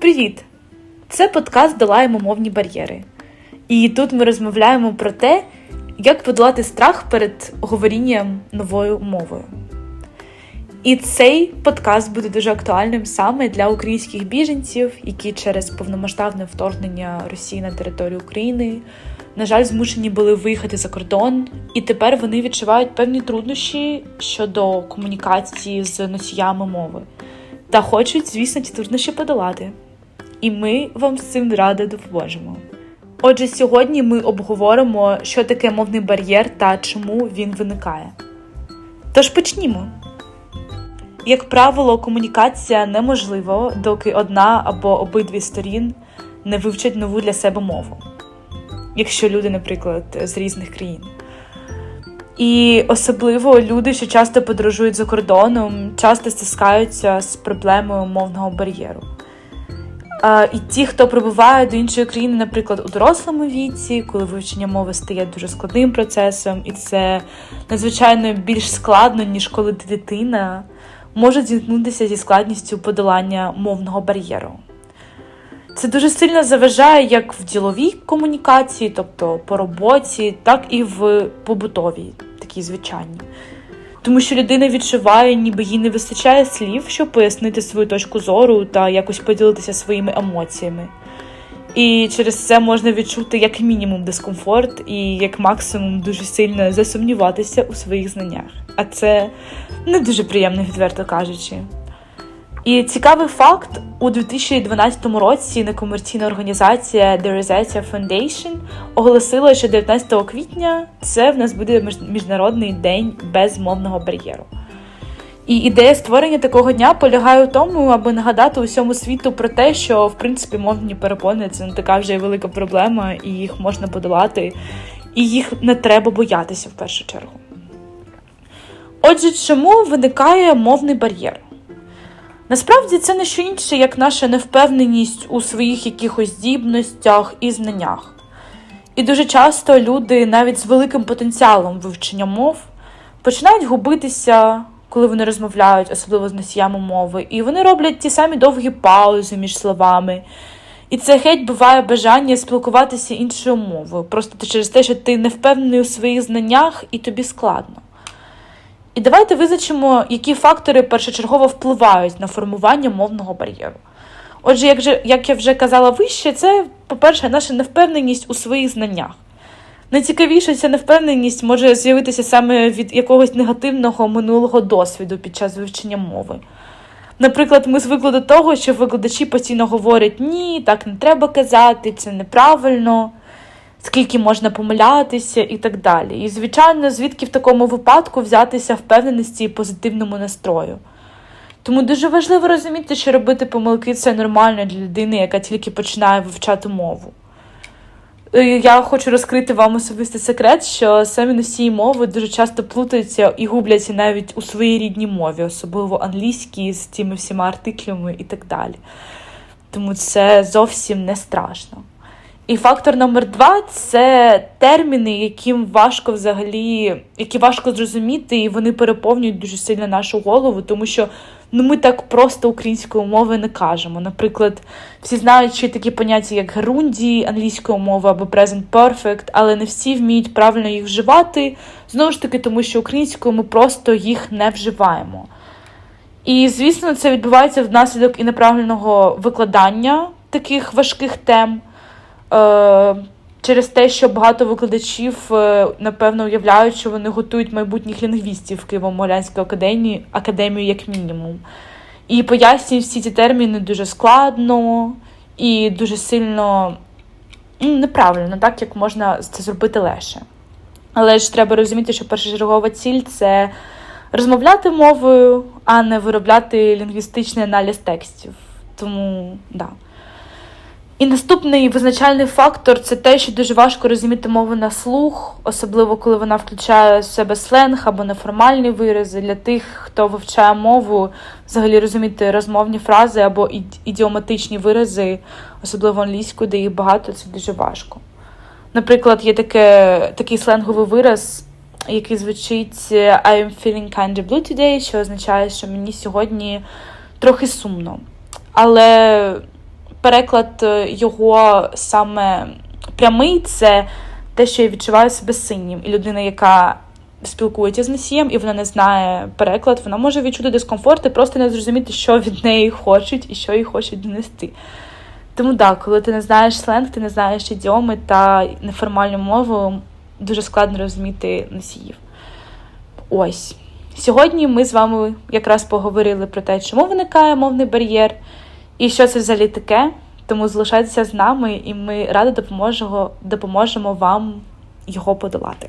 Привіт! Це подкаст Долаємо мовні бар'єри. І тут ми розмовляємо про те, як подолати страх перед говорінням новою мовою. І цей подкаст буде дуже актуальним саме для українських біженців, які через повномасштабне вторгнення Росії на територію України, на жаль, змушені були виїхати за кордон, і тепер вони відчувають певні труднощі щодо комунікації з носіями мови та хочуть, звісно, ці труднощі подолати. І ми вам з цим радо допоможемо. Отже, сьогодні ми обговоримо, що таке мовний бар'єр та чому він виникає. Тож почнімо. Як правило, комунікація неможлива, доки одна або обидві сторін не вивчать нову для себе мову, якщо люди, наприклад, з різних країн. І особливо люди, що часто подорожують за кордоном, часто стискаються з проблемою мовного бар'єру. І ті, хто прибуває до іншої країни, наприклад, у дорослому віці, коли вивчення мови стає дуже складним процесом, і це надзвичайно більш складно, ніж коли ти дитина, можуть зіткнутися зі складністю подолання мовного бар'єру. Це дуже сильно заважає як в діловій комунікації, тобто по роботі, так і в побутовій, такій звичайній. Тому що людина відчуває, ніби їй не вистачає слів, щоб пояснити свою точку зору та якось поділитися своїми емоціями. І через це можна відчути як мінімум дискомфорт і як максимум дуже сильно засумніватися у своїх знаннях. А це не дуже приємно, відверто кажучи. І цікавий факт: у 2012 році некомерційна організація The Rosetta Foundation оголосила, що 19 квітня це в нас буде міжнародний день без мовного бар'єру. І ідея створення такого дня полягає у тому, аби нагадати усьому світу про те, що в принципі мовні перепони це не така вже велика проблема, і їх можна подолати, і їх не треба боятися в першу чергу. Отже, чому виникає мовний бар'єр? Насправді це не що інше, як наша невпевненість у своїх якихось здібностях і знаннях. І дуже часто люди, навіть з великим потенціалом вивчення мов, починають губитися, коли вони розмовляють, особливо з носіями мови, і вони роблять ті самі довгі паузи між словами. І це геть буває бажання спілкуватися іншою мовою, просто через те, що ти не впевнений у своїх знаннях і тобі складно. І давайте визначимо, які фактори першочергово впливають на формування мовного бар'єру. Отже, як же, як я вже казала вище, це, по-перше, наша невпевненість у своїх знаннях. Найцікавіше, ця невпевненість може з'явитися саме від якогось негативного минулого досвіду під час вивчення мови. Наприклад, ми звикли до того, що викладачі постійно говорять ні, так не треба казати, це неправильно скільки можна помилятися і так далі. І, звичайно, звідки в такому випадку взятися впевненості і позитивному настрою. Тому дуже важливо розуміти, що робити помилки це нормально для людини, яка тільки починає вивчати мову. Е, я хочу розкрити вам особистий секрет, що самі носії мови дуже часто плутаються і губляться навіть у своїй рідній мові, особливо англійській, з тими всіма артиклями і так далі. Тому це зовсім не страшно. І фактор номер два це терміни, яким важко взагалі, які важко зрозуміти, і вони переповнюють дуже сильно нашу голову, тому що ну ми так просто українською мовою не кажемо. Наприклад, всі знають, є такі поняття, як герунді англійською мовою або present perfect, але не всі вміють правильно їх вживати. Знову ж таки, тому що українською ми просто їх не вживаємо. І, звісно, це відбувається внаслідок і неправильного викладання таких важких тем. Е, через те, що багато викладачів, е, напевно, уявляють, що вони готують майбутніх лінгвістів Києво-Могилянської академії, академію як мінімум. І пояснюють всі ці терміни дуже складно і дуже сильно ну, неправильно, так як можна це зробити легше. Але ж треба розуміти, що першочергова ціль це розмовляти мовою, а не виробляти лінгвістичний аналіз текстів. Тому, так. Да. І наступний визначальний фактор це те, що дуже важко розуміти мову на слух, особливо коли вона включає в себе сленг або неформальні вирази. Для тих, хто вивчає мову, взагалі розуміти розмовні фрази або ідіоматичні вирази, особливо англійською, де їх багато, це дуже важко. Наприклад, є таке, такий сленговий вираз, який звучить I'm feeling kind of blue today, що означає, що мені сьогодні трохи сумно. Але переклад е, його саме прямий це те, що я відчуваю себе синім. І людина, яка спілкується з носієм, і вона не знає переклад, вона може відчути дискомфорт і просто не зрозуміти, що від неї хочуть і що їй хочуть донести. Тому так, коли ти не знаєш сленг, ти не знаєш ідіоми та неформальну мову, дуже складно розуміти носіїв. Ось. Сьогодні ми з вами якраз поговорили про те, чому виникає мовний бар'єр і що це взагалі таке. Тому залишайтеся з нами, і ми радо допоможемо, допоможемо вам його подолати.